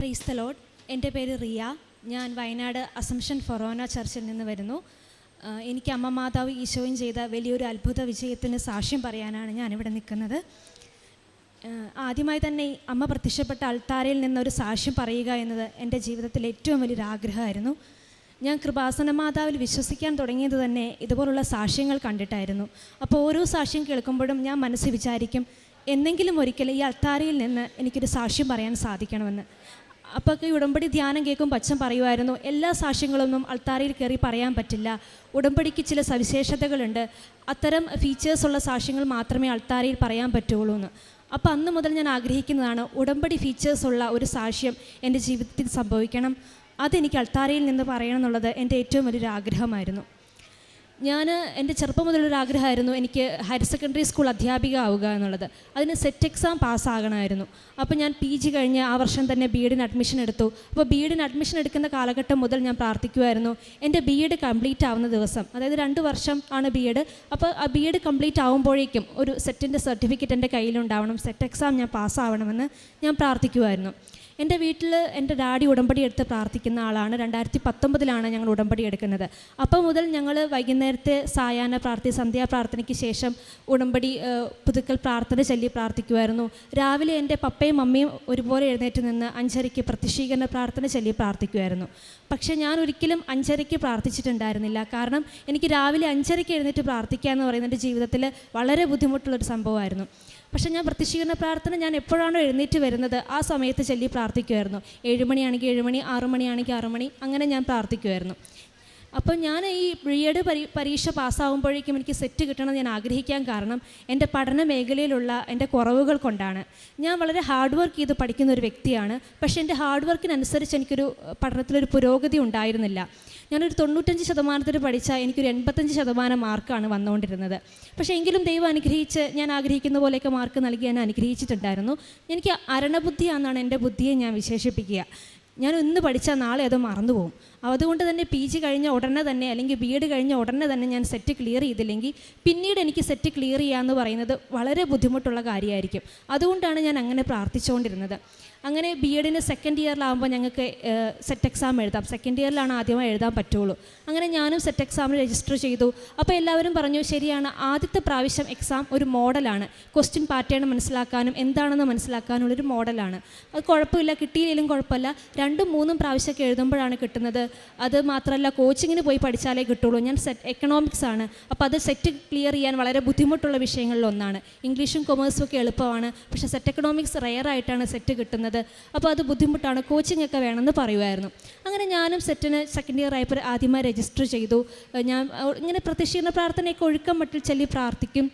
Praise the എന്റെ പേര് റിയ. ഞാൻ വയനാട് അസംഷൻ ഫൊറോന ചർച്ചിൽ നിന്ന് വരുന്നു. എനിക്ക് അമ്മ മാതാവ് ഈശോയും ചെയ്ത വലിയൊരു അത്ഭുത വിജയത്തിന് സാക്ഷ്യം പറയാനാണ് ഞാനിവിടെ നിൽക്കുന്നത്. ആദ്യമായി തന്നെ അമ്മ പ്രത്യക്ഷപ്പെട്ട അൾത്താരയിൽ നിന്നൊരു സാക്ഷ്യം പറയുക എന്നത് എന്റെ ജീവിതത്തിലെ ഏറ്റവും വലിയൊരു ആഗ്രഹമായിരുന്നു. ഞാൻ കൃപാസന മാതാവിൽ വിശ്വസിക്കാൻ തുടങ്ങിയത് തന്നെ ഇതുപോലുള്ള സാക്ഷ്യങ്ങൾ കണ്ടിട്ടായിരുന്നു. അപ്പോൾ ഓരോ സാക്ഷ്യം കേൾക്കുമ്പോഴും ഞാൻ മനസ്സിൽ വിചാരിക്കും എന്നെങ്കിലും ഒരിക്കൽ ഈ അൾത്താരയിൽ നിന്ന് എനിക്കൊരു സാക്ഷ്യം പറയാൻ സാധിക്കണമെന്ന്. ഈ ഉടമ്പടി ധ്യാനം കേൾക്കുമ്പോൾ അച്ഛൻ പറയുമായിരുന്നു. എല്ലാ സാക്ഷ്യങ്ങളൊന്നും അൾത്താരയിൽ കയറി പറയാൻ പറ്റില്ല. ഉടമ്പടിക്ക് ചില സവിശേഷതകളുണ്ട്. അത്തരം ഫീച്ചേഴ്സുള്ള സാക്ഷ്യങ്ങൾ മാത്രമേ അൾത്താരയിൽ പറയാൻ പറ്റുള്ളൂ എന്ന് അപ്പോൾ അന്ന് മുതൽ ഞാൻ ആഗ്രഹിക്കുന്നതാണ് ഉടമ്പടി ഫീച്ചേഴ്സുള്ള ഒരു സാക്ഷ്യം എന്റെ ജീവിതത്തിൽ സംഭവിക്കണം. അതെനിക്ക് അൾത്താരയിൽ നിന്ന് പറയണം എന്നുള്ളത് എന്റെ ഏറ്റവും വലിയൊരു ആഗ്രഹമായിരുന്നു. ഞാൻ എന്റെ ചെറുപ്പം മുതലൊരു ആഗ്രഹമായിരുന്നു എനിക്ക് ഹയർ സെക്കൻഡറി സ്കൂൾ അധ്യാപിക ആവുക എന്നുള്ളത്. അതിന് സെറ്റ് എക്സാം പാസ്സാകണമായിരുന്നു അപ്പോൾ ഞാൻ പി ജി കഴിഞ്ഞ് ആ വർഷം തന്നെ ബി എഡിന് അഡ്മിഷൻ എടുത്തു. അപ്പോൾ ബി എഡിന് അഡ്മിഷൻ എടുക്കുന്ന കാലഘട്ടം മുതൽ ഞാൻ പ്രാർത്ഥിക്കുമായിരുന്നു. എന്റെ ബി എഡ് കംപ്ലീറ്റ് ആവുന്ന ദിവസം അതായത് രണ്ട് വർഷം ആണ് ബി എഡ് അപ്പോൾ ആ ബി എഡ് കംപ്ലീറ്റ് ആവുമ്പോഴേക്കും ഒരു സെറ്റിന്റെ സർട്ടിഫിക്കറ്റ് എന്റെ കയ്യിലുണ്ടാവണം സെറ്റ് എക്സാം ഞാൻ പാസ്സാവണമെന്ന് ഞാൻ പ്രാർത്ഥിക്കുമായിരുന്നു. എന്റെ വീട്ടിൽ എന്റെ ഡാഡി ഉടമ്പടി എടുത്ത് പ്രാർത്ഥിക്കുന്ന ആളാണ്. രണ്ടായിരത്തി പത്തൊമ്പതിലാണ് ഞങ്ങൾ ഉടമ്പടി എടുക്കുന്നത്. അപ്പോൾ മുതൽ ഞങ്ങൾ വൈകുന്നേരത്തെ സായാഹ്ന പ്രാർത്ഥന സന്ധ്യാപ്രാർത്ഥനയ്ക്ക് ശേഷം ഉടമ്പടി പുതുക്കൽ പ്രാർത്ഥന ചൊല്ലി പ്രാർത്ഥിക്കുമായിരുന്നു. രാവിലെ എന്റെ പപ്പയും മമ്മിയും ഒരുപോലെ എഴുന്നേറ്റ് നിന്ന് അഞ്ചരയ്ക്ക് പ്രതിഷീകരണ പ്രാർത്ഥന ചൊല്ലി പ്രാർത്ഥിക്കുമായിരുന്നു. പക്ഷേ ഞാൻ ഒരിക്കലും അഞ്ചരയ്ക്ക് പ്രാർത്ഥിച്ചിട്ടുണ്ടായിരുന്നില്ല. കാരണം എനിക്ക് രാവിലെ അഞ്ചരയ്ക്ക് എഴുന്നേറ്റ് പ്രാർത്ഥിക്കുക എന്ന് പറയുന്നത് എന്റെ ജീവിതത്തിൽ വളരെ ബുദ്ധിമുട്ടുള്ളൊരു സംഭവമായിരുന്നു. പക്ഷേ ഞാൻ പ്രത്യക്ഷീകരണ പ്രാർത്ഥന ഞാൻ എപ്പോഴാണോ എഴുന്നേറ്റ് വരുന്നത് ആ സമയത്ത് ചൊല്ലി പ്രാർത്ഥിക്കുമായിരുന്നു ഏഴുമണിയാണെങ്കിൽ ഏഴുമണി ആറുമണിയാണെങ്കിൽ ആറുമണി അങ്ങനെ ഞാൻ പ്രാർത്ഥിക്കുമായിരുന്നു അപ്പോൾ ഞാൻ ഈ ബി എഡ് പരീ പരീക്ഷ പാസ്സാകുമ്പോഴേക്കും എനിക്ക് സെറ്റ് കിട്ടണം ഞാൻ ആഗ്രഹിക്കാൻ കാരണം എന്റെ പഠന മേഖലയിലുള്ള എന്റെ കുറവുകൾ കൊണ്ടാണ്. ഞാൻ വളരെ ഹാർഡ് വർക്ക് ചെയ്ത് പഠിക്കുന്ന ഒരു വ്യക്തിയാണ്. പക്ഷേ എന്റെ ഹാർഡ് വർക്കിനനുസരിച്ച് എനിക്കൊരു പഠനത്തിലൊരു പുരോഗതി ഉണ്ടായിരുന്നില്ല. ഞാനൊരു തൊണ്ണൂറ്റഞ്ച് ശതമാനത്തിന് പഠിച്ചാൽ എനിക്കൊരു എൺപത്തഞ്ച് ശതമാനം മാർക്കാണ് വന്നുകൊണ്ടിരുന്നത്. പക്ഷേ എങ്കിലും ദൈവം അനുഗ്രഹിച്ച് ഞാൻ ആഗ്രഹിക്കുന്ന പോലെയൊക്കെ മാർക്ക് നൽകി ഞാൻ അനുഗ്രഹിച്ചിട്ടുണ്ടായിരുന്നു. എനിക്ക് അരണബുദ്ധിയാണെന്നാണ് എന്റെ ബുദ്ധിയെ ഞാൻ വിശേഷിപ്പിക്കുക. ഞാൻ ഇന്ന് പഠിച്ചാൽ നാളെ അത് മറന്നു പോകും. അതുകൊണ്ട് തന്നെ പി ജി കഴിഞ്ഞ ഉടനെ തന്നെ അല്ലെങ്കിൽ ബി എഡ് കഴിഞ്ഞ ഉടനെ തന്നെ ഞാൻ സെറ്റ് ക്ലിയർ ചെയ്തില്ലെങ്കിൽ പിന്നീട് എനിക്ക് സെറ്റ് ക്ലിയർ ചെയ്യുക എന്ന് പറയുന്നത് വളരെ ബുദ്ധിമുട്ടുള്ള കാര്യമായിരിക്കും അതുകൊണ്ടാണ് ഞാൻ അങ്ങനെ പ്രാർത്ഥിച്ചുകൊണ്ടിരുന്നത് അങ്ങനെ ബി എഡിന് സെക്കൻഡ് ഇയറിലാകുമ്പോൾ ഞങ്ങൾക്ക് സെറ്റ് എക്സാം എഴുതാം. സെക്കൻഡ് ഇയറിലാണ് ആദ്യമായി എഴുതാൻ പറ്റുള്ളൂ. അങ്ങനെ ഞാനും സെറ്റ് എക്സാമിന് രജിസ്റ്റർ ചെയ്തു. അപ്പോൾ എല്ലാവരും പറഞ്ഞു ശരിയാണ് ആദ്യത്തെ പ്രാവശ്യം എക്സാം ഒരു മോഡലാണ് ക്വസ്റ്റ്യൻ പാറ്റേൺ മനസ്സിലാക്കാനും എന്താണെന്ന് മനസ്സിലാക്കാനുള്ളൊരു മോഡലാണ് അത് കുഴപ്പമില്ല കിട്ടിയില്ലെങ്കിലും കുഴപ്പമില്ല. രണ്ടും മൂന്നും പ്രാവശ്യമൊക്കെ എഴുതുമ്പോഴാണ് കിട്ടുന്നത്. അത് മാത്രമല്ല കോച്ചിങ്ങിന് പോയി പഠിച്ചാലേ കിട്ടുള്ളൂ. ഞാൻ സെറ്റ് എക്കണോമിക്സ് ആണ്. അപ്പോൾ അത് സെറ്റ് ക്ലിയർ ചെയ്യാൻ വളരെ ബുദ്ധിമുട്ടുള്ള വിഷയങ്ങളിൽ ഒന്നാണ്. ഇംഗ്ലീഷും കൊമേഴ്സും ഒക്കെ എളുപ്പമാണ്. പക്ഷേ സെറ്റ് എക്കണോമിക്സ് റെയർ ആയിട്ടാണ് സെറ്റ് കിട്ടുന്നത്. അപ്പോൾ അത് ബുദ്ധിമുട്ടാണ്. കോച്ചിങ് ഒക്കെ വേണമെന്ന് പറയുമായിരുന്നു. അങ്ങനെ ഞാനും സെറ്റിന് സെക്കൻഡ് ഇയർ ആയപ്പോൾ ആദ്യമായി രജിസ്റ്റർ ചെയ്തു. ഞാൻ ഇങ്ങനെ പ്രത്യക്ഷീകരണ പ്രാർത്ഥനയൊക്കെ ഒഴുക്കം മട്ടിൽ ചൊല്ലി പ്രാർത്ഥിക്കും.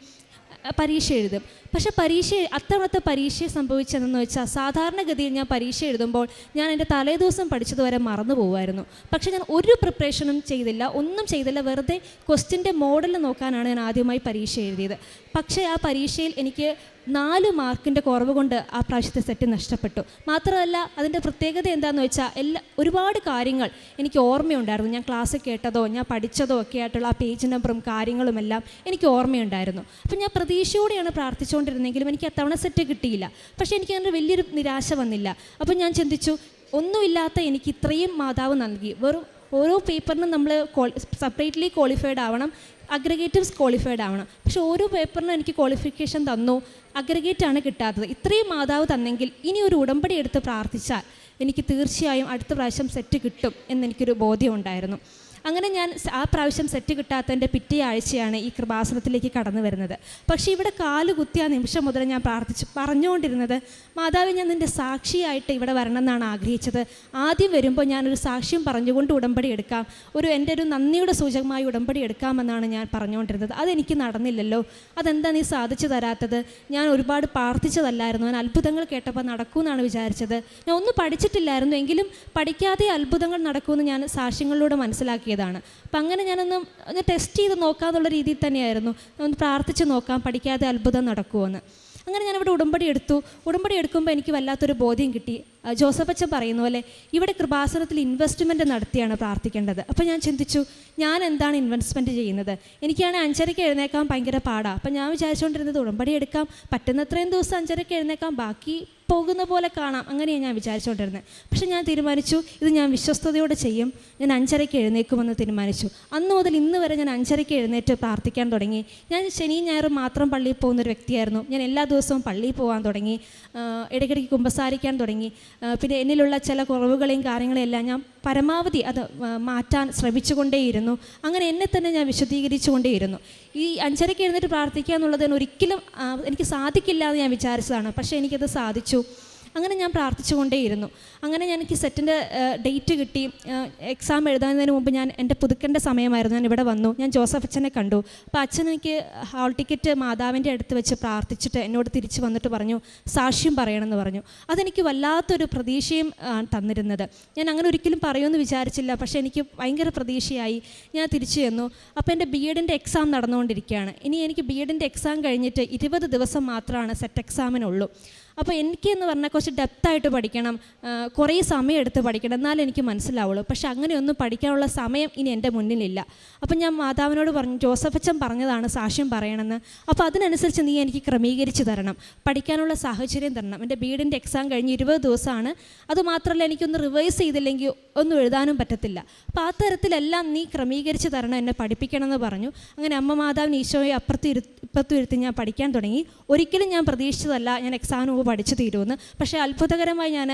പരീക്ഷ എഴുതും. പക്ഷേ പരീക്ഷ അത്തവണത്തെ പരീക്ഷ സംഭവിച്ചതെന്ന് വെച്ചാൽ സാധാരണഗതിയിൽ ഞാൻ പരീക്ഷ എഴുതുമ്പോൾ ഞാൻ എന്റെ തലേദിവസം പഠിച്ചതുവരെ മറന്നു പോകുമായിരുന്നു. പക്ഷേ ഞാൻ ഒരു പ്രിപ്പറേഷനും ചെയ്തില്ല. ഒന്നും ചെയ്തില്ല. വെറുതെ ക്വസ്റ്റിന്റെ മോഡൽ നോക്കാനാണ് ഞാൻ ആദ്യമായി പരീക്ഷ എഴുതിയത്. പക്ഷേ ആ പരീക്ഷയിൽ എനിക്ക് നാല് മാർക്കിന്റെ കുറവ് കൊണ്ട് ആ പ്രാവശ്യത്തെ സെറ്റ് നഷ്ടപ്പെട്ടു. മാത്രമല്ല അതിന്റെ പ്രത്യേകത എന്താണെന്ന് വെച്ചാൽ എല്ലാ ഒരുപാട് കാര്യങ്ങൾ എനിക്ക് ഓർമ്മയുണ്ടായിരുന്നു. ഞാൻ ക്ലാസ് കേട്ടതോ ഞാൻ പഠിച്ചതോ ഒക്കെ ആയിട്ടുള്ള ആ പേജ് നമ്പറും കാര്യങ്ങളുമെല്ലാം എനിക്ക് ഓർമ്മയുണ്ടായിരുന്നു. അപ്പം ഞാൻ പ്രതീക്ഷയോടെയാണ് പ്രാർത്ഥിച്ചുകൊണ്ടിരുന്നെങ്കിലും എനിക്ക് അത്തവണ സെറ്റ് കിട്ടിയില്ല. പക്ഷേ എനിക്ക് അങ്ങനെ വലിയൊരു നിരാശ വന്നില്ല. അപ്പം ഞാൻ ചിന്തിച്ചു ഒന്നുമില്ലാത്ത എനിക്ക് ഇത്രയും മാതാവ് നൽകി. വെറും ഓരോ പേപ്പറിനും നമ്മൾ സെപ്പറേറ്റ്ലി ക്വാളിഫൈഡ് ആവണം അഗ്രഗേറ്റീവ്സ് ക്വാളിഫൈഡ് ആവണം. പക്ഷെ ഓരോ പേപ്പറിനും എനിക്ക് ക്വാളിഫിക്കേഷൻ തന്നു അഗ്രഗേറ്റ് ആണ് കിട്ടാത്തത്. ഇത്രയും മാതാവ് തന്നെങ്കിൽ ഇനി ഒരു ഉടമ്പടി എടുത്ത് പ്രാർത്ഥിച്ചാൽ എനിക്ക് തീർച്ചയായും അടുത്ത പ്രാവശ്യം സെറ്റ് കിട്ടും എന്നെനിക്കൊരു ബോധ്യം ഉണ്ടായിരുന്നു. അങ്ങനെ ഞാൻ ആ പ്രാവശ്യം സെറ്റ് കിട്ടാത്തതിന്റെ പിറ്റേ ആഴ്ചയാണ് ഈ കൃപാസനത്തിലേക്ക് കടന്നു വരുന്നത്. പക്ഷേ ഇവിടെ കാൽ കുത്തിയ നിമിഷം മുതൽ ഞാൻ പ്രാർത്ഥിച്ചു. പറഞ്ഞുകൊണ്ടിരുന്നത് മാതാവ് ഞാൻ നിന്റെ സാക്ഷിയായിട്ട് ഇവിടെ വരണം എന്നാണ് ആഗ്രഹിച്ചത്. ആദ്യം വരുമ്പോൾ ഞാനൊരു സാക്ഷ്യം പറഞ്ഞുകൊണ്ട് ഉടമ്പടി എടുക്കാം. ഒരു എന്റെ ഒരു നന്ദിയുടെ സൂചകമായി ഉടമ്പടി എടുക്കാമെന്നാണ് ഞാൻ പറഞ്ഞുകൊണ്ടിരുന്നത്. അതെനിക്ക് നടന്നില്ലല്ലോ. അതെന്താ നീ സാധിച്ചു തരാത്തത്? ഞാൻ ഒരുപാട് പ്രാർത്ഥിച്ചതല്ലായിരുന്നു. ഞാൻ അത്ഭുതങ്ങൾ കേട്ടപ്പോൾ നടക്കുമെന്നാണ് വിചാരിച്ചത്. ഞാൻ ഒന്നും പഠിച്ചിട്ടില്ലായിരുന്നു. എങ്കിലും പഠിക്കാതെ അത്ഭുതങ്ങൾ നടക്കുമെന്ന് ഞാൻ സാക്ഷ്യങ്ങളിലൂടെ മനസ്സിലാക്കിയതാണ് അപ്പം അങ്ങനെ ഞാനൊന്ന് ഒന്ന് ടെസ്റ്റ് ചെയ്ത് നോക്കാമെന്നുള്ള രീതിയിൽ തന്നെയായിരുന്നു. ഒന്ന് പ്രാർത്ഥിച്ച് നോക്കാം പഠിക്കാതെ അത്ഭുതം നടക്കുമോ എന്ന് അങ്ങനെ ഞാനിവിടെ ഉടമ്പടി എടുത്തു. ഉടമ്പടി എടുക്കുമ്പോൾ എനിക്ക് വല്ലാത്തൊരു ബോധ്യം കിട്ടി. ജോസഫ് അച്ഛൻ പറയുന്ന പോലെ ഇവിടെ കൃപാസനത്തിൽ ഇൻവെസ്റ്റ്മെന്റ് നടത്തിയാണ് പ്രാർത്ഥിക്കേണ്ടത്. അപ്പോൾ ഞാൻ ചിന്തിച്ചു ഞാൻ എന്താണ് ഇൻവെസ്റ്റ്മെന്റ് ചെയ്യുന്നത്? എനിക്കാണ് അഞ്ചരയ്ക്ക് എഴുന്നേക്കാൻ ഭയങ്കര പാടാണ് അപ്പം ഞാൻ വിചാരിച്ചുകൊണ്ടിരുന്നത് ഉടമ്പടി എടുക്കാം പറ്റുന്നത്രയും ദിവസം അഞ്ചരയ്ക്ക് എഴുന്നേക്കാൻ ബാക്കി പോകുന്ന പോലെ കാണാം. അങ്ങനെയാണ് ഞാൻ വിചാരിച്ചുകൊണ്ടിരുന്നത് പക്ഷേ ഞാൻ തീരുമാനിച്ചു ഇത് ഞാൻ വിശ്വസ്തയോടെ ചെയ്യും. ഞാൻ അഞ്ചരയ്ക്ക് എഴുന്നേക്കുമെന്ന് തീരുമാനിച്ചു. അന്ന് മുതൽ ഇന്ന് വരെ ഞാൻ അഞ്ചരയ്ക്ക് എഴുന്നേറ്റ് പ്രാർത്ഥിക്കാൻ തുടങ്ങി. ഞാൻ ശനിയും ഞായറും മാത്രം പള്ളിയിൽ പോകുന്ന ഒരു വ്യക്തിയായിരുന്നു. ഞാൻ എല്ലാ ദിവസവും പള്ളിയിൽ പോകാൻ തുടങ്ങി. ഇടയ്ക്കിടയ്ക്ക് കുമ്പസാരിക്കാൻ തുടങ്ങി. പിന്നെ എന്നിലുള്ള ചില കുറവുകളെയും കാര്യങ്ങളെയും എല്ലാം ഞാൻ പരമാവധി അത് മാറ്റാൻ ശ്രമിച്ചുകൊണ്ടേയിരുന്നു. അങ്ങനെ എന്നെ തന്നെ ഞാൻ വിശദീകരിച്ചു കൊണ്ടേയിരുന്നു ഈ അഞ്ചരയ്ക്ക് എഴുന്നേറ്റ് പ്രാർത്ഥിക്കുക എന്നുള്ളത് ഒരിക്കലും എനിക്ക് സാധിക്കില്ല എന്ന് ഞാൻ വിചാരിച്ചതാണ്. പക്ഷേ എനിക്കത് സാധിച്ചു. അങ്ങനെ ഞാൻ പ്രാർത്ഥിച്ചുകൊണ്ടേയിരുന്നു. അങ്ങനെ ഞാൻ എനിക്ക് സെറ്റിന്റെ ഡേറ്റ് കിട്ടി. എക്സാം എഴുതുന്നതിന് മുമ്പ് ഞാൻ എന്റെ പുതുക്കേണ്ട സമയമായിരുന്നു. ഞാൻ ഇവിടെ വന്നു. ഞാൻ ജോസഫ് അച്ഛനെ കണ്ടു. അപ്പോൾ അച്ഛൻ എനിക്ക് ഹാൾ ടിക്കറ്റ് മാതാവിന്റെ അടുത്ത് വെച്ച് പ്രാർത്ഥിച്ചിട്ട് എന്നോട് തിരിച്ച് വന്നിട്ട് പറഞ്ഞു സാക്ഷ്യം പറയണമെന്ന് പറഞ്ഞു. അതെനിക്ക് വല്ലാത്തൊരു പ്രതീക്ഷയും തന്നിരുന്നത്. ഞാൻ അങ്ങനെ ഒരിക്കലും പറയുമെന്ന് വിചാരിച്ചില്ല. പക്ഷേ എനിക്ക് ഭയങ്കര പ്രതീക്ഷയായി. ഞാൻ തിരിച്ചു ചെന്നു. അപ്പോൾ എന്റെ ബി എഡിന്റെ എക്സാം നടന്നുകൊണ്ടിരിക്കുകയാണ്. ഇനി എനിക്ക് ബി എഡിന്റെ എക്സാം കഴിഞ്ഞിട്ട് ഇരുപത് ദിവസം മാത്രമാണ് സെറ്റ് എക്സാമിനുള്ളൂ അപ്പോൾ എനിക്ക് എന്ന് പറഞ്ഞാൽ കുറച്ച് ഡെപ്തായിട്ട് പഠിക്കണം. കുറേ സമയം എടുത്ത് പഠിക്കണം. എന്നാലും എനിക്ക് മനസ്സിലാവുള്ളൂ. പക്ഷെ അങ്ങനെയൊന്നും പഠിക്കാനുള്ള സമയം ഇനി എന്റെ മുന്നിലില്ല. അപ്പം ഞാൻ മാതാവിനോട് പറഞ്ഞു ജോസഫ് അച്ഛൻ പറഞ്ഞതാണ് സാക്ഷ്യം പറയണമെന്ന് അപ്പോൾ അതിനനുസരിച്ച് നീ എനിക്ക് ക്രമീകരിച്ച് തരണം. പഠിക്കാനുള്ള സാഹചര്യം തരണം. എന്റെ ബീഡിന്റെ എക്സാം കഴിഞ്ഞ് ഇരുപത് ദിവസമാണ്. അതുമാത്രമല്ല എനിക്കൊന്ന് റിവൈസ് ചെയ്തില്ലെങ്കിൽ ഒന്നും എഴുതാനും പറ്റത്തില്ല. അപ്പോൾ ആ തരത്തിലെല്ലാം നീ ക്രമീകരിച്ച് തരണം. എന്നെ പഠിപ്പിക്കണം എന്ന് പറഞ്ഞു. അങ്ങനെ അമ്മ മാതാവിന് ഈശോയെ അപ്പുറത്ത് ഇരു ഇപ്പത്തും ഇരുത്തി ഞാൻ പഠിക്കാൻ തുടങ്ങി. ഒരിക്കലും ഞാൻ പ്രതീക്ഷിച്ചതല്ല ഞാൻ മുമ്പ് പഠിച്ചു തീരുമെന്ന്. പക്ഷേ അത്ഭുതകരമായി ഞാൻ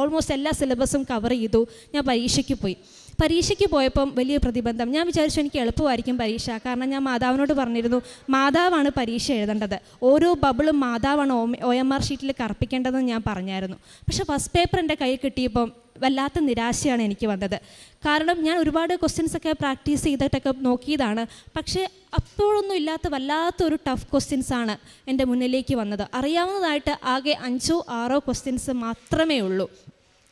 ഓൾമോസ്റ്റ് എല്ലാ സിലബസും കവർ ചെയ്തു. ഞാൻ പരീക്ഷയ്ക്ക് പോയി. പരീക്ഷയ്ക്ക് പോയപ്പം വലിയ പ്രതിബന്ധം. ഞാൻ വിചാരിച്ചു എനിക്ക് എളുപ്പമായിരിക്കും പരീക്ഷ. കാരണം ഞാൻ മാതാവിനോട് പറഞ്ഞിരുന്നു മാതാവാണ് പരീക്ഷ എഴുതേണ്ടത്. ഓരോ ബബിളും മാതാവാണ് ഒ എം ആർ ഷീറ്റിൽ കറപ്പിക്കേണ്ടതെന്ന് ഞാൻ പറഞ്ഞായിരുന്നു. പക്ഷേ ഫസ്റ്റ് പേപ്പർ എന്റെ കയ്യിൽ കിട്ടിയപ്പം വല്ലാത്ത നിരാശയാണ് എനിക്ക് വന്നത്. കാരണം ഞാൻ ഒരുപാട് ക്വസ്റ്റ്യൻസ് ഒക്കെ പ്രാക്ടീസ് ചെയ്തിട്ടൊക്കെ നോക്കിയതാണ്. പക്ഷേ അപ്പോഴൊന്നും ഇല്ലാത്ത വല്ലാത്തൊരു ടഫ് ക്വസ്റ്റ്യൻസാണ് എന്റെ മുന്നിലേക്ക് വന്നത്. അറിയാവുന്നതായിട്ട് ആകെ അഞ്ചോ ആറോ ക്വസ്റ്റ്യൻസ് മാത്രമേ ഉള്ളൂ.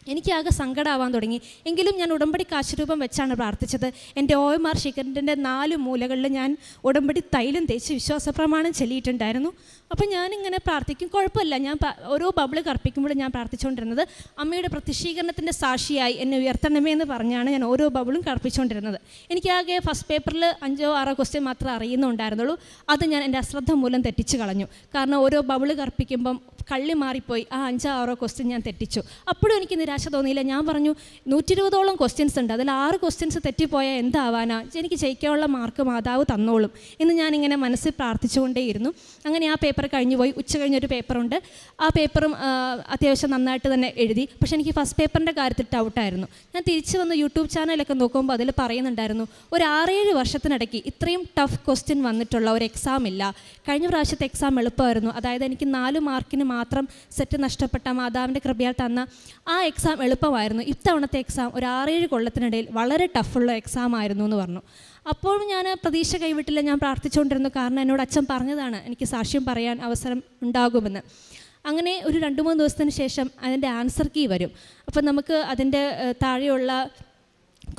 എനിക്കാകെ സങ്കടമാവാൻ തുടങ്ങി. എങ്കിലും ഞാൻ ഉടമ്പടി കാശുരൂപം വെച്ചാണ് പ്രാർത്ഥിച്ചത്. എന്റെ ഒ എം ആർ ശിഖരന്റെ നാല് മൂലകളിൽ ഞാൻ ഉടമ്പടി തൈലം തേച്ച് വിശ്വാസ പ്രമാണം ചെല്ലിയിട്ടുണ്ടായിരുന്നു. അപ്പോൾ ഞാനിങ്ങനെ പ്രാർത്ഥിക്കും. കുഴപ്പമില്ല. ഞാൻ ഓരോ ബബിൾ കർപ്പിക്കുമ്പോഴും ഞാൻ പ്രാർത്ഥിച്ചുകൊണ്ടിരുന്നത് അമ്മയുടെ പ്രതിഷീകരണത്തിന്റെ സാക്ഷിയായി എന്നെ ഉയർത്തണമേ എന്ന് പറഞ്ഞാണ് ഞാൻ ഓരോ ബബിളും കർപ്പിച്ചുകൊണ്ടിരുന്നത്. എനിക്കാകെ ഫസ്റ്റ് പേപ്പറിൽ അഞ്ചോ ആറോ ക്വസ്റ്റ്യൻ മാത്രമേ അറിയുന്നുണ്ടായിരുന്നുള്ളൂ. അത് ഞാൻ എന്റെ അശ്രദ്ധ മൂലം തെറ്റിച്ച് കളഞ്ഞു. കാരണം ഓരോ ബബിൾ കർപ്പിക്കുമ്പം കള്ളി മാറിപ്പോയി. ആ അഞ്ചോ ആറോ ക്വസ്റ്റ്യൻ ഞാൻ തെറ്റിച്ചു. അപ്പോഴും എനിക്ക് നിരാശ തോന്നിയില്ല. ഞാൻ പറഞ്ഞു നൂറ്റി ഇരുപതോളം ക്വസ്റ്റ്യൻസ് ഉണ്ട്. അതിൽ ആറ് ക്വസ്റ്റ്യൻസ് തെറ്റിപ്പോയാൽ എന്താവാനാ? എനിക്ക് ജയിക്കാനുള്ള മാർക്ക് മാതാവ് തന്നോളും. എന്ന് ഞാനിങ്ങനെ മനസ്സിൽ പ്രാർത്ഥിച്ചുകൊണ്ടേയിരുന്നു. അങ്ങനെ ആ പേപ്പർ കഴിഞ്ഞു പോയി. ഉച്ച കഴിഞ്ഞൊരു പേപ്പറുണ്ട് ആ പേപ്പറും അത്യാവശ്യം നന്നായിട്ട് തന്നെ എഴുതി. പക്ഷേ എനിക്ക് ഫസ്റ്റ് പേപ്പറിന്റെ കാര്യത്തിൽ ഡൗട്ടായിരുന്നു ഞാൻ തിരിച്ചു വന്ന് യൂട്യൂബ് ചാനലൊക്കെ നോക്കുമ്പോൾ അതിൽ പറയുന്നുണ്ടായിരുന്നു ഒരു ആറേഴ് വർഷത്തിനിടയ്ക്ക് ഇത്രയും ടഫ് ക്വസ്റ്റ്യൻ വന്നിട്ടുള്ള ഒരു എക്സാം ഇല്ല. കഴിഞ്ഞ പ്രാവശ്യത്തെ എക്സാം എളുപ്പമായിരുന്നു. അതായത് എനിക്ക് നാല് മാർക്കിന് മാത്രം സെറ്റ് നഷ്ടപ്പെട്ട മാതാവിന്റെ കൃപയാൽ തന്ന ആ എക്സാം എളുപ്പമായിരുന്നു. ഇത്തവണത്തെ എക്സാം ഒരു ആറേഴ് കൊല്ലത്തിനിടയിൽ വളരെ ടഫുള്ള എക്സാം ആയിരുന്നു എന്ന് പറഞ്ഞു. അപ്പോഴും ഞാൻ പ്രതീക്ഷ കൈവിട്ടില്ല. ഞാൻ പ്രാർത്ഥിച്ചുകൊണ്ടിരുന്നു. കാരണം എന്നോട് അച്ഛൻ പറഞ്ഞതാണ് എനിക്ക് സാക്ഷ്യം പറയാൻ അവസരം ഉണ്ടാകുമെന്ന്. അങ്ങനെ ഒരു രണ്ട് മൂന്ന് ദിവസത്തിന് ശേഷം അതിന്റെ ആൻസർ കീ വരും. അപ്പം നമുക്ക് അതിന്റെ താഴെയുള്ള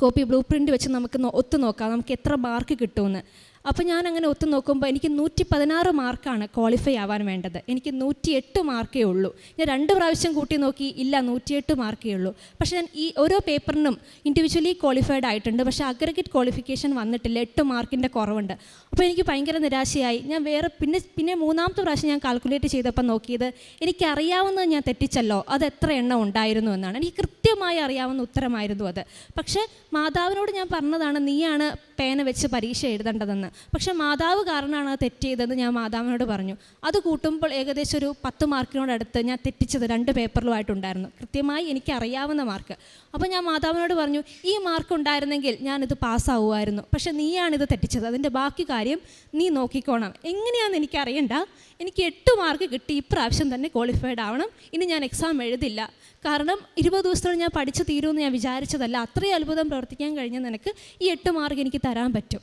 കോപ്പി ബ്ലൂ പ്രിന്റ് വെച്ച് നമുക്ക് ഒത്തു നോക്കാം. നമുക്ക് എത്ര മാർക്ക് കിട്ടുമെന്ന്. അപ്പോൾ ഞാൻ അങ്ങനെ ഒത്തു നോക്കുമ്പോൾ എനിക്ക് നൂറ്റി പതിനാറ് മാർക്കാണ് ക്വാളിഫൈ ആവാൻ വേണ്ടത്. എനിക്ക് നൂറ്റി എട്ട് മാർക്കേ ഉള്ളൂ. ഞാൻ രണ്ട് പ്രാവശ്യം കൂട്ടി നോക്കി ഇല്ല നൂറ്റിയെട്ട് മാർക്കേ ഉള്ളൂ. പക്ഷേ ഞാൻ ഈ ഓരോ പേപ്പറിനും ഇൻഡിവിജ്വലി ക്വാളിഫൈഡ് ആയിട്ടുണ്ട്. പക്ഷേ അഗ്രഗേറ്റ് ക്വാളിഫിക്കേഷൻ വന്നിട്ടില്ല. എട്ട് മാർക്കിന്റെ കുറവുണ്ട്. അപ്പോൾ എനിക്ക് ഭയങ്കര നിരാശയായി. ഞാൻ വേറെ പിന്നെ പിന്നെ മൂന്നാമത്തെ പ്രാവശ്യം ഞാൻ കാൽക്കുലേറ്റ് ചെയ്തപ്പോൾ നോക്കിയത് എനിക്കറിയാവുന്നത് ഞാൻ തെറ്റിച്ചല്ലോ. അത് എത്ര എണ്ണം ഉണ്ടായിരുന്നു എന്നാണ്. എനിക്ക് കൃത്യമായി അറിയാവുന്ന ഉത്തരമായിരുന്നു അത്. പക്ഷേ മാതാവിനോട് ഞാൻ പറഞ്ഞതാണ് നീയാണ് പേന വെച്ച് പരീക്ഷ എഴുതേണ്ടതെന്ന്. പക്ഷേ മാതാവ് കാരണമാണ് തെറ്റ് ചെയ്തതെന്ന് ഞാൻ മാതാവിനോട് പറഞ്ഞു. അത് കൂട്ടുമ്പോൾ ഏകദേശം ഒരു പത്ത് മാർക്കിനോടടുത്ത് ഞാൻ തെറ്റിച്ചത് രണ്ട് പേപ്പറിലുമായിട്ടുണ്ടായിരുന്നു. കൃത്യമായി എനിക്ക് അറിയാവുന്ന മാർക്ക്. അപ്പോൾ ഞാൻ മാതാവിനോട് പറഞ്ഞു ഈ മാർക്ക് ഉണ്ടായിരുന്നെങ്കിൽ ഞാനിത് പാസ്സാവുമായിരുന്നു. പക്ഷേ നീയാണിത് തെറ്റിച്ചത്. അതിന്റെ ബാക്കി കാര്യം നീ നോക്കിക്കോണം. എങ്ങനെയാണെന്ന് എനിക്കറിയണ്ട. എനിക്ക് എട്ട് മാർക്ക് കിട്ടി. ഇപ്രാവശ്യം തന്നെ ക്വാളിഫൈഡ് ആവണം. ഇനി ഞാൻ എക്സാം എഴുതില്ല. കാരണം ഇരുപത് ദിവസത്തോളം ഞാൻ പഠിച്ചു തീരുമെന്ന് ഞാൻ വിചാരിച്ചതല്ല. അത്രയും അത്ഭുതം പ്രവർത്തിക്കാൻ കഴിഞ്ഞ നിനക്ക് ഈ എട്ട് മാർക്ക് എനിക്ക് തരാൻ പറ്റും.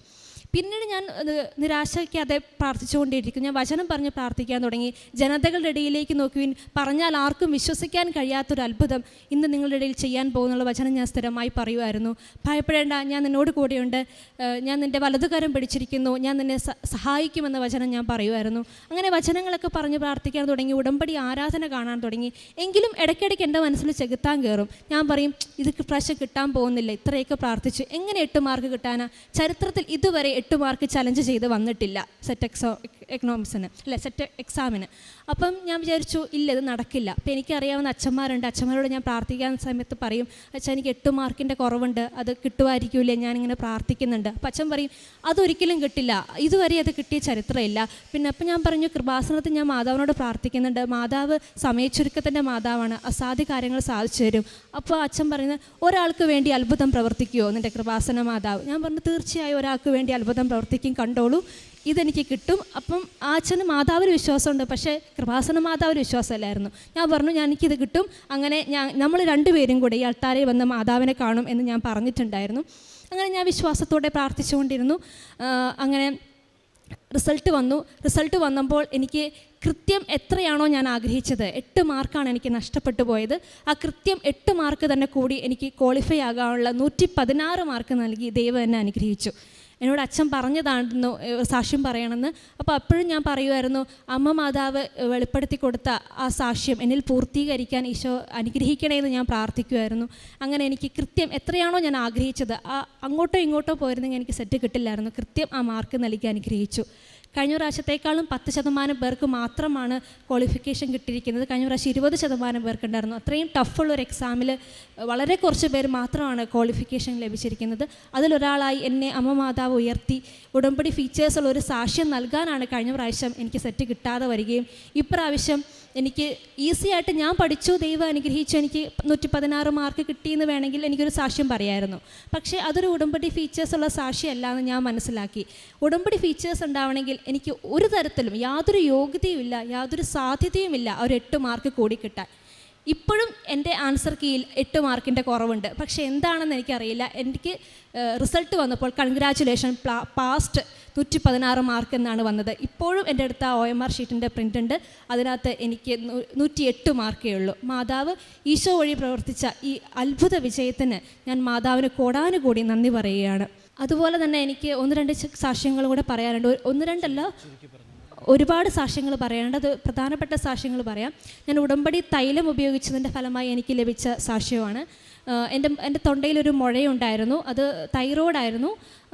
പിന്നീട് ഞാൻ നിരാശയ്ക്കാതെ പ്രാർത്ഥിച്ചുകൊണ്ടിരിക്കും ഞാൻ വചനം പറഞ്ഞ് പ്രാർത്ഥിക്കാൻ തുടങ്ങി. ജനതകളുടെ ഇടയിലേക്ക് നോക്കുവിൻ. പറഞ്ഞാൽ ആർക്കും വിശ്വസിക്കാൻ കഴിയാത്തൊരു അത്ഭുതം ഇന്ന് നിങ്ങളുടെ ഇടയിൽ ചെയ്യാൻ പോകുന്നുള്ള വചനം ഞാൻ സ്ഥിരമായി പറയുമായിരുന്നു. ഭയപ്പെടേണ്ട ഞാൻ നിന്നോട് കൂടെയുണ്ട്. ഞാൻ നിന്റെ വലതുകരം പിടിച്ചിരിക്കുന്നു. ഞാൻ നിന്നെ സഹായിക്കുമെന്ന വചനം ഞാൻ പറയുമായിരുന്നു. അങ്ങനെ വചനങ്ങളൊക്കെ പറഞ്ഞ് പ്രാർത്ഥിക്കാൻ തുടങ്ങി. ഉടമ്പടി ആരാധന കാണാൻ തുടങ്ങി. എങ്കിലും ഇടയ്ക്കിടയ്ക്ക് എന്റെ മനസ്സിൽ ചെകുത്താൻ കയറും. ഞാൻ പറയും ഇത് പ്രാവശ്യം കിട്ടാൻ പോകുന്നില്ല. ഇത്രയൊക്കെ പ്രാർത്ഥിച്ചു. എങ്ങനെ എട്ട് മാർക്ക് കിട്ടാനാ? ചരിത്രത്തിൽ ഇതുവരെ എട്ട് മാർക്ക് ചലഞ്ച് ചെയ്ത് വന്നിട്ടില്ല. സെറ്റ് എക്സോ എക്കണോമിക്സിന് അല്ല? സെറ്റ് എക്സാമിന് അപ്പം ഞാൻ വിചാരിച്ചു ഇല്ല ഇത് നടക്കില്ല. അപ്പം എനിക്കറിയാവുന്ന അച്ഛന്മാരുണ്ട്. അച്ഛന്മാരോട് ഞാൻ പ്രാർത്ഥിക്കാൻ സമയത്ത് പറയും അച്ഛൻ എനിക്ക് എട്ട് മാർക്കിന്റെ കുറവുണ്ട്. അത് കിട്ടുമായിരിക്കില്ലേ ഞാനിങ്ങനെ പ്രാർത്ഥിക്കുന്നുണ്ട്. അപ്പം അച്ഛൻ പറയും അതൊരിക്കലും കിട്ടില്ല. ഇതുവരെ അത് കിട്ടിയ ചരിത്രമില്ല. പിന്നെ അപ്പം ഞാൻ പറഞ്ഞു കൃപാസനത്തിൽ ഞാൻ മാതാവിനോട് പ്രാർത്ഥിക്കുന്നുണ്ട്. മാതാവ് സമയച്ചുരുക്കത്തിന്റെ മാതാവാണ്. അസാധ്യ കാര്യങ്ങൾ സാധിച്ചു തരും. അപ്പോൾ അച്ഛൻ പറയുന്നത് ഒരാൾക്ക് വേണ്ടി അത്ഭുതം പ്രവർത്തിക്കുമോ നിന്റെ കൃപാസന മാതാവ്? ഞാൻ പറഞ്ഞു തീർച്ചയായും ഒരാൾക്ക് വേണ്ടി അത്ഭുതം പ്രവർത്തിക്കും. കണ്ടോളൂ ഇതെനിക്ക് കിട്ടും. അപ്പം ആ അച്ഛന് മാതാവിന് വിശ്വാസമുണ്ട്. പക്ഷേ കൃപാസന മാതാവിന് വിശ്വാസമല്ലായിരുന്നു. ഞാൻ പറഞ്ഞു ഞാൻ എനിക്കിത് കിട്ടും. അങ്ങനെ ഞാൻ നമ്മൾ രണ്ടുപേരും കൂടെ ഈ അൾത്താരയിൽ വന്ന് മാതാവിനെ കാണും എന്ന് ഞാൻ പറഞ്ഞിട്ടുണ്ടായിരുന്നു. അങ്ങനെ ഞാൻ വിശ്വാസത്തോടെ പ്രാർത്ഥിച്ചുകൊണ്ടിരുന്നു. അങ്ങനെ റിസൾട്ട് വന്നു. റിസൾട്ട് വന്നപ്പോൾ എനിക്ക് കൃത്യം എത്രയാണോ ഞാൻ ആഗ്രഹിച്ചത്. എട്ട് മാർക്കാണ് എനിക്ക് നഷ്ടപ്പെട്ടു പോയത്. ആ കൃത്യം എട്ട് മാർക്ക് തന്നെ കൂടി എനിക്ക് ക്വാളിഫൈ ആകാനുള്ള നൂറ്റി പതിനാറ് മാർക്ക് നൽകി ദൈവം എന്നെ അനുഗ്രഹിച്ചു. എന്നോട് അച്ഛൻ പറഞ്ഞതാണെന്ന് സാക്ഷ്യം പറയണമെന്ന്. അപ്പോൾ അപ്പോഴും ഞാൻ പറയുമായിരുന്നു അമ്മ മാതാവ് വെളിപ്പെടുത്തി കൊടുത്ത ആ സാക്ഷ്യം എന്നിൽ പൂർത്തീകരിക്കാൻ ഈശോ അനുഗ്രഹിക്കണേ എന്ന് ഞാൻ പ്രാർത്ഥിക്കുമായിരുന്നു. അങ്ങനെ എനിക്ക് കൃത്യം എത്രയാണോ ഞാൻ ആഗ്രഹിച്ചത് ആ അങ്ങോട്ടോ ഇങ്ങോട്ടോ പോയിരുന്നെങ്കിൽ എനിക്ക് സെറ്റ് കിട്ടില്ലായിരുന്നു. കൃത്യം ആ മാർക്ക് നൽകി അനുഗ്രഹിച്ചു. കഴിഞ്ഞ പ്രാവശ്യത്തേക്കാളും പത്ത് ശതമാനം പേർക്ക് മാത്രമാണ് ക്വാളിഫിക്കേഷൻ കിട്ടിയിരിക്കുന്നത്. കഴിഞ്ഞ പ്രാവശ്യം ഇരുപത് ശതമാനം പേർക്കുണ്ടായിരുന്നു. അത്രയും ടഫുള്ള ഒരു എക്സാമിൽ വളരെ കുറച്ച് പേര് മാത്രമാണ് ക്വാളിഫിക്കേഷൻ ലഭിച്ചിരിക്കുന്നത്. അതിലൊരാളായി എന്നെ അമ്മ മാതാവ് ഉയർത്തി. ഉടമ്പടി ഫീച്ചേഴ്സുള്ള ഒരു സാക്ഷ്യം നൽകാനാണ് കഴിഞ്ഞ പ്രാവശ്യം എനിക്ക് സെറ്റ് കിട്ടാതെ വരികയും. ഇപ്രാവശ്യം എനിക്ക് ഈസി ആയിട്ട് ഞാൻ പഠിച്ചു ദൈവം അനുഗ്രഹിച്ചു എനിക്ക് നൂറ്റി പതിനാറ് മാർക്ക് കിട്ടിയെന്ന് വേണമെങ്കിൽ എനിക്കൊരു സാക്ഷ്യം പറയായിരുന്നു. പക്ഷേ അതൊരു ഉടമ്പടി ഫീച്ചേഴ്സ് ഉള്ള എന്ന് ഞാൻ മനസ്സിലാക്കി. ഉടമ്പടി ഫീച്ചേഴ്സ് ഉണ്ടാവണമെങ്കിൽ എനിക്ക് ഒരു തരത്തിലും യാതൊരു യോഗ്യതയുമില്ല യാതൊരു സാധ്യതയുമില്ല ഒരു എട്ട് മാർക്ക് കൂടി കിട്ടാൻ. ഇപ്പോഴും എന്റെ ആൻസർ കീയിൽ എട്ട് മാർക്കിന്റെ കുറവുണ്ട്. പക്ഷേ എന്താണെന്ന് എനിക്കറിയില്ല. എനിക്ക് റിസൾട്ട് വന്നപ്പോൾ കൺഗ്രാറ്റുലേഷൻ പാസ്റ്റ് നൂറ്റി പതിനാറ് മാർക്ക് എന്നാണ് വന്നത്. ഇപ്പോഴും എന്റെ അടുത്ത് ആ ഒ എം ആർ ഷീറ്റിന്റെ പ്രിന്റ് ഉണ്ട്. അതിനകത്ത് എനിക്ക് നൂറ്റി എട്ട് മാർക്കേ ഉള്ളൂ. മാതാവ് ഈശോ വഴി പ്രവർത്തിച്ച ഈ അത്ഭുത വിജയത്തിന് ഞാൻ മാതാവിന് കോടാനുകൂടി നന്ദി പറയുകയാണ്. അതുപോലെ തന്നെ എനിക്ക് ഒന്ന് രണ്ട് സാക്ഷ്യങ്ങൾ കൂടെ പറയാനുണ്ട്. ഒന്ന് രണ്ടല്ല ഒരുപാട് സാക്ഷ്യങ്ങൾ പറയാനുണ്ട്. അത് പ്രധാനപ്പെട്ട സാക്ഷ്യങ്ങൾ പറയാം. ഞാൻ ഉടമ്പടി തൈലം ഉപയോഗിച്ചതിന്റെ ഫലമായി എനിക്ക് ലഭിച്ച സാക്ഷ്യമാണ്. എന്റെ എന്റെ തൊണ്ടയിലൊരു മുഴയുണ്ടായിരുന്നു. അത് തൈറോയ്ഡായിരുന്നു.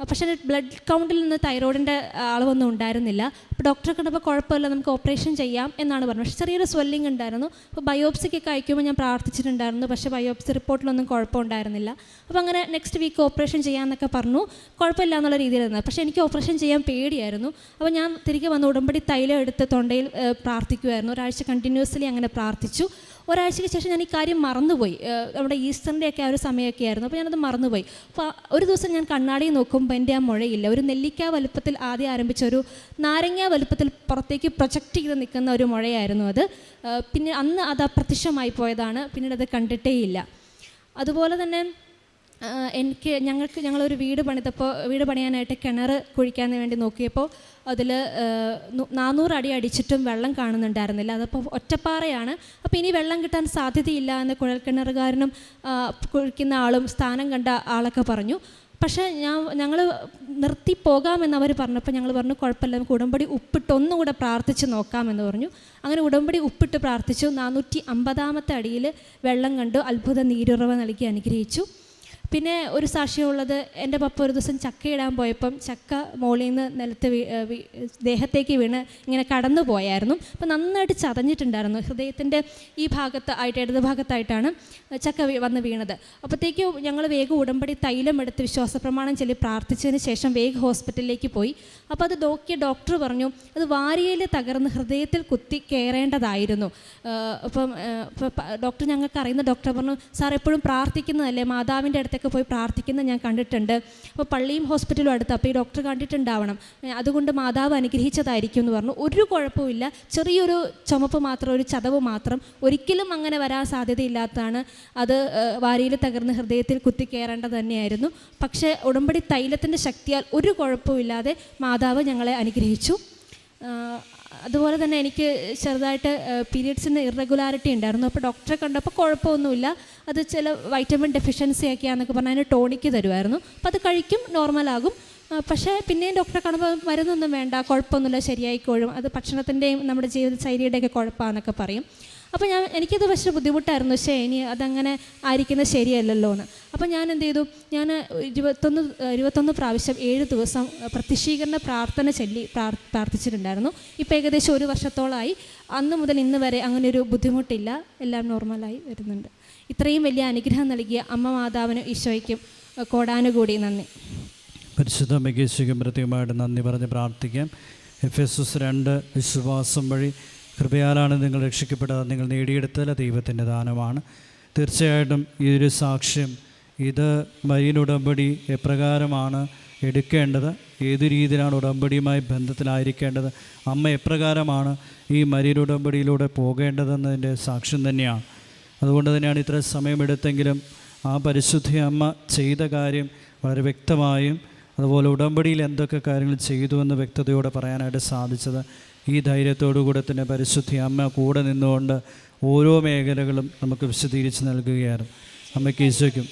പക്ഷേ ബ്ലഡ് കൗണ്ടിൽ നിന്ന് തൈറോയിഡിന്റെ അളവൊന്നും ഉണ്ടായിരുന്നില്ല. അപ്പോൾ ഡോക്ടറെ കണ്ടപ്പോൾ കുഴപ്പമില്ല നമുക്ക് ഓപ്പറേഷൻ ചെയ്യാം എന്നാണ് പറഞ്ഞത്. പക്ഷേ ചെറിയൊരു സ്വെല്ലിംഗ് ഉണ്ടായിരുന്നു. അപ്പോൾ ബയോപ്സിക്കൊക്കെ അയക്കുമ്പോൾ ഞാൻ പ്രാർത്ഥിച്ചിട്ടുണ്ടായിരുന്നു. പക്ഷേ ബയോപ്സി റിപ്പോർട്ടിലൊന്നും കുഴപ്പമുണ്ടായിരുന്നില്ല. അപ്പോൾ അങ്ങനെ നെക്സ്റ്റ് വീക്ക് ഓപ്പറേഷൻ ചെയ്യാമെന്നൊക്കെ പറഞ്ഞു. കുഴപ്പമില്ല എന്നുള്ള രീതിയിലായിരുന്നു. പക്ഷേ എനിക്ക് ഓപ്പറേഷൻ ചെയ്യാൻ പേടിയായിരുന്നു. അപ്പോൾ ഞാൻ തിരികെ വന്ന് ഉടമ്പടി തൈലം എടുത്ത് തൊണ്ടയിൽ പ്രാർത്ഥിക്കുമായിരുന്നു ഒരാഴ്ച കണ്ടിന്യൂസ്ലി അങ്ങനെ പ്രാർത്ഥിച്ചു. ഒരാഴ്ചയ്ക്ക് ശേഷം ഞാൻ ഈ കാര്യം മറന്നുപോയി. നമ്മുടെ ഈസ്റ്ററിന്റെ ഒക്കെ ആ ഒരു സമയമൊക്കെ ആയിരുന്നു. അപ്പോൾ ഞാനത് മറന്നുപോയി. അപ്പോൾ ഒരു ദിവസം ഞാൻ കണ്ണാടി നോക്കുമ്പോൾ എന്റെ ആ മുഴയില്ല. ഒരു നെല്ലിക്ക വലുപ്പത്തിൽ ആദ്യം ആരംഭിച്ച ഒരു നാരങ്ങ വലുപ്പത്തിൽ പുറത്തേക്ക് പ്രൊജക്റ്റ് ചെയ്ത് നിൽക്കുന്ന ഒരു മുഴയായിരുന്നു അത്. പിന്നെ അന്ന് അത് അപ്രത്യക്ഷമായി പോയതാണ്. പിന്നീട് അത് കണ്ടിട്ടേയില്ല അതുപോലെ തന്നെ എനിക്ക് ഞങ്ങൾക്ക് ഞങ്ങളൊരു വീട് പണിതപ്പോൾ വീട് പണിയാനായിട്ട് കിണർ കുഴിക്കാൻ വേണ്ടി നോക്കിയപ്പോൾ അതിൽ നാനൂറ് അടി അടിച്ചിട്ടും വെള്ളം കാണുന്നുണ്ടായിരുന്നില്ല. അതപ്പോൾ ഒറ്റപ്പാറയാണ്. അപ്പോൾ ഇനി വെള്ളം കിട്ടാൻ സാധ്യതയില്ല എന്ന് കുഴൽക്കിണറുകാരനും കുഴിക്കുന്ന ആളും സ്ഥാനം കണ്ട ആളൊക്കെ പറഞ്ഞു. പക്ഷേ ഞാൻ ഞങ്ങൾ നിർത്തി പോകാമെന്ന് അവർ പറഞ്ഞപ്പോൾ ഞങ്ങൾ പറഞ്ഞു കുഴപ്പമില്ല നമുക്ക് ഉടമ്പടി ഉപ്പിട്ട് ഒന്നുകൂടെ പ്രാർത്ഥിച്ച് നോക്കാമെന്ന് പറഞ്ഞു. അങ്ങനെ ഉടമ്പടി ഉപ്പിട്ട് പ്രാർത്ഥിച്ചു. നാനൂറ്റി അമ്പതാമത്തെ അടിയിൽ വെള്ളം കണ്ടു. അത്ഭുത നീരുറവ നൽകി അനുഗ്രഹിച്ചു. പിന്നെ ഒരു സാക്ഷ്യമുള്ളത് എന്റെ പപ്പ ഒരു ദിവസം ചക്ക ഇടാൻ പോയപ്പം ചക്ക മോളിൽ നിന്ന് നിലത്ത് ദേഹത്തേക്ക് വീണ് ഇങ്ങനെ കടന്നു പോയായിരുന്നു. അപ്പം നന്നായിട്ട് ചതഞ്ഞിട്ടുണ്ടായിരുന്നു. ഹൃദയത്തിന്റെ ഈ ഭാഗത്ത് ആയിട്ട് ഇടത് ഭാഗത്തായിട്ടാണ് ചക്ക വന്ന് വീണത്. അപ്പോഴത്തേക്കും ഞങ്ങൾ വേഗം ഉടമ്പടി തൈലം എടുത്ത് വിശ്വാസ പ്രമാണം ചൊല്ലി പ്രാർത്ഥിച്ചതിന് ശേഷം വേഗം ഹോസ്പിറ്റലിലേക്ക് പോയി. അപ്പോൾ അത് നോക്കിയ ഡോക്ടർ പറഞ്ഞു അത് വാരിയയിൽ തകർന്ന് ഹൃദയത്തിൽ കുത്തി കയറേണ്ടതായിരുന്നു അപ്പം ഡോക്ടർ ഞങ്ങൾക്ക് അറിയുന്ന ഡോക്ടർ പറഞ്ഞു സാർ എപ്പോഴും പ്രാർത്ഥിക്കുന്നതല്ലേ മാതാവിന്റെ അടുത്തേക്ക് സ്ഥലങ്ങളിലൊക്കെ പോയി പ്രാർത്ഥിക്കുന്ന ഞാൻ കണ്ടിട്ടുണ്ട്. അപ്പോൾ പള്ളിയും ഹോസ്പിറ്റലും അടുത്ത് അപ്പോൾ ഈ ഡോക്ടർ കണ്ടിട്ടുണ്ടാവണം. അതുകൊണ്ട് മാതാവ് അനുഗ്രഹിച്ചതായിരിക്കും എന്ന് പറഞ്ഞു. ഒരു കുഴപ്പമില്ല ചെറിയൊരു ചുമപ്പ് മാത്രം ഒരു ചതവ് മാത്രം ഒരിക്കലും അങ്ങനെ വരാൻ സാധ്യതയില്ലാത്തതാണ്. അത് വാരിയിൽ തകർന്ന് ഹൃദയത്തിൽ കുത്തിക്കയറേണ്ടത് തന്നെയായിരുന്നു. പക്ഷേ ഉടമ്പടി തൈലത്തിന്റെ ശക്തിയാൽ ഒരു കുഴപ്പമില്ലാതെ മാതാവ് ഞങ്ങളെ അനുഗ്രഹിച്ചു. അതുപോലെ തന്നെ എനിക്ക് ചെറുതായിട്ട് പീരിയഡ്സിന് ഇറഗുലാരിറ്റി ഉണ്ടായിരുന്നു. അപ്പോൾ ഡോക്ടറെ കണ്ടപ്പോൾ കുഴപ്പമൊന്നുമില്ല. അത് ചില വൈറ്റമിൻ ഡെഫിഷ്യൻസി ഒക്കെയാണെന്നൊക്കെ പറഞ്ഞാൽ അതിന് ടോണിക്ക് തരുമായിരുന്നു അപ്പോൾ അത് കഴിക്കും നോർമലാകും പക്ഷേ പിന്നെയും ഡോക്ടറെ കാണുമ്പോൾ മരുന്നൊന്നും വേണ്ട കുഴപ്പമൊന്നുമില്ല ശരിയായിക്കോഴും അത് ഭക്ഷണത്തിന്റെയും നമ്മുടെ ജീവിതശൈലിയുടെയൊക്കെ കുഴപ്പമാണെന്നൊക്കെ പറയും. അപ്പോൾ ഞാൻ എനിക്കത് പക്ഷേ ബുദ്ധിമുട്ടായിരുന്നു. പക്ഷേ ഇനി അതങ്ങനെ ആയിരിക്കുന്നത് ശരിയല്ലല്ലോ എന്ന് അപ്പോൾ ഞാൻ എന്ത് ചെയ്തു? ഞാൻ ഇരുപത്തൊന്ന് ഇരുപത്തൊന്ന് പ്രാവശ്യം ഏഴ് ദിവസം പ്രത്യക്ഷീകരണ പ്രാർത്ഥന ചൊല്ലി പ്രാർ പ്രാർത്ഥിച്ചിട്ടുണ്ടായിരുന്നു. ഇപ്പോൾ ഏകദേശം ഒരു വർഷത്തോളമായി അന്ന് മുതൽ ഇന്ന് വരെ അങ്ങനെ ഒരു ബുദ്ധിമുട്ടില്ല. എല്ലാം നോർമലായി വരുന്നുണ്ട്. ഇത്രയും വലിയ അനുഗ്രഹം നൽകിയ അമ്മ മാതാവിനും ഈശോയ്ക്കും കോടാനുകൂടി നന്ദി. പരിശുദ്ധ മെഗേശിക്കും പ്രത്യേകമായിട്ട് നന്ദി പറഞ്ഞ് പ്രാർത്ഥിക്കാം. എഫ് എസ് എസ് രണ്ട് വിശ്വാസം വഴി കൃപയാലാണ് നിങ്ങൾ രക്ഷിക്കപ്പെട്ടത്. നിങ്ങൾ നേടിയെടുത്തത് ദൈവത്തിന്റെ ദാനമാണ്. തീർച്ചയായിട്ടും ഈ ഒരു സാക്ഷ്യം ഇത് മരീൻ ഉടമ്പടി എപ്രകാരമാണ് എടുക്കേണ്ടത്? ഏത് രീതിയിലാണ് ഉടമ്പടിയുമായി ബന്ധത്തിലായിരിക്കേണ്ടത്? അമ്മ എപ്രകാരമാണ് ഈ മരീൻ ഉടമ്പടിയിലൂടെ പോകേണ്ടതെന്നതിന്റെ സാക്ഷ്യം തന്നെയാണ്. അതുകൊണ്ട് തന്നെയാണ് ഇത്ര സമയമെടുത്തെങ്കിലും ആ പരിശുദ്ധി അമ്മ ചെയ്ത കാര്യം വളരെ വ്യക്തമായും അതുപോലെ ഉടമ്പടിയിൽ എന്തൊക്കെ കാര്യങ്ങൾ ചെയ്തു എന്ന് വ്യക്തതയോടെ പറയാനായിട്ട് സാധിച്ചത്. ഈ ധൈര്യത്തോടു കൂടെ തന്നെ പരിശുദ്ധി അമ്മ കൂടെ നിന്നുകൊണ്ട് ഓരോ മേഖലകളും നമുക്ക് വിശദീകരിച്ച് നൽകുകയായിരുന്നു. അമ്മയ്ക്ക് ഈശോയ്ക്കും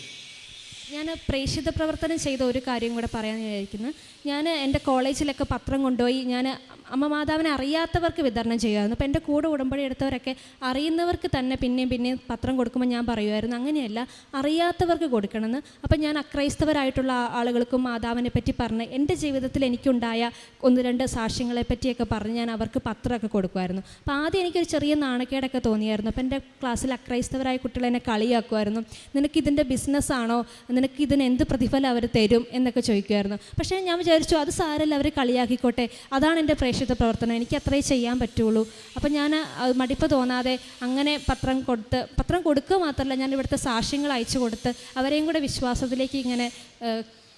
ഞാൻ പ്രേക്ഷിത പ്രവർത്തനം ചെയ്ത ഒരു കാര്യം കൂടെ പറയാൻ വിചാരിക്കുന്നു. ഞാൻ എന്റെ കോളേജിലൊക്കെ പത്രം കൊണ്ടുപോയി ഞാൻ അമ്മ മാതാവിനെ അറിയാത്തവർക്ക് വിതരണം ചെയ്യുമായിരുന്നു. അപ്പോൾ എന്റെ കൂടെ ഉടമ്പടി എടുത്തവരൊക്കെ അറിയുന്നവർക്ക് തന്നെ പിന്നെയും പിന്നെയും പത്രം കൊടുക്കുമ്പോൾ ഞാൻ പറയുമായിരുന്നു. അങ്ങനെയല്ല അറിയാത്തവർക്ക് കൊടുക്കണമെന്ന്. അപ്പോൾ ഞാൻ അക്രൈസ്തവരായിട്ടുള്ള ആളുകൾക്കും മാതാവിനെ പറ്റി പറഞ്ഞ് എന്റെ ജീവിതത്തിൽ എനിക്കുണ്ടായ ഒന്ന് രണ്ട് സാക്ഷ്യങ്ങളെ പറ്റിയൊക്കെ പറഞ്ഞ് ഞാൻ അവർക്ക് പത്രമൊക്കെ കൊടുക്കുമായിരുന്നു. അപ്പോൾ ആദ്യം എനിക്കൊരു ചെറിയ നാണക്കേടൊക്കെ തോന്നിയായിരുന്നു. അപ്പോൾ എന്റെ ക്ലാസ്സിൽ അക്രൈസ്തവരായ കുട്ടികൾ എന്നെ കളിയാക്കുമായിരുന്നു. നിനക്ക് ഇതിന്റെ ബിസിനസ്സാണോ നിനക്ക് ഇതിന് എന്ത് പ്രതിഫലം അവർ തരും എന്നൊക്കെ ചോദിക്കുമായിരുന്നു പക്ഷേ ഞാൻ വിചാരിച്ചു അത് സാരല്ല അവർ കളിയാക്കിക്കോട്ടെ. അതാണ് എന്റെ പ്രേക്ഷിത പ്രവർത്തനം. എനിക്ക് അത്രേ ചെയ്യാൻ പറ്റുള്ളൂ. അപ്പം ഞാൻ മടിപ്പ് തോന്നാതെ അങ്ങനെ പത്രം കൊടുത്ത് പത്രം കൊടുക്കുക മാത്രമല്ല ഞാൻ ഇവിടുത്തെ സാക്ഷ്യങ്ങൾ അയച്ചു കൊടുത്ത് അവരെയും കൂടെ വിശ്വാസത്തിലേക്ക് ഇങ്ങനെ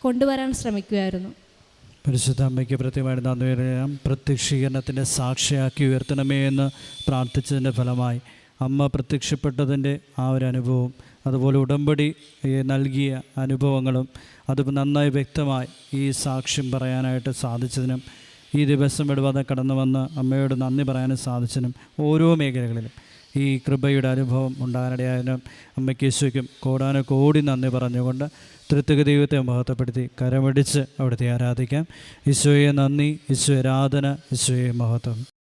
കൊണ്ടുവരാൻ ശ്രമിക്കുമായിരുന്നു പരിശുദ്ധ അമ്മയ്ക്ക് പ്രത്യേകമായിട്ട് നന്ദി പ്രത്യക്ഷീകരണത്തിന്റെ സാക്ഷിയാക്കി ഉയർത്തണമേ എന്ന് പ്രാർത്ഥിച്ചതിന്റെ ഫലമായി അമ്മ പ്രത്യക്ഷപ്പെട്ടതിന്റെ ആ ഒരു അനുഭവം അതുപോലെ ഉടമ്പടി നൽകിയ അനുഭവങ്ങളും അത് നന്നായി വ്യക്തമായി ഈ സാക്ഷ്യം പറയാനായിട്ട് സാധിച്ചതിനും ഈ ദിവസം ഇടവാതെ കടന്നു വന്ന് അമ്മയോട് നന്ദി പറയാനും സാധിച്ചതിനും ഓരോ മേഖലകളിലും ഈ കൃപയുടെ അനുഭവം ഉണ്ടാകാനിടയായതിനും അമ്മയ്ക്ക് യേശുക്കും കോടാന കോടി നന്ദി പറഞ്ഞുകൊണ്ട് തൃത്വക ദൈവത്തെ മഹത്വപ്പെടുത്തി കരമടിച്ച് അവിടുത്തെ ആരാധിക്കാം. ഈശോയെ നന്ദി ഈശോ ആരാധന ഈശോയെ മഹത്വം.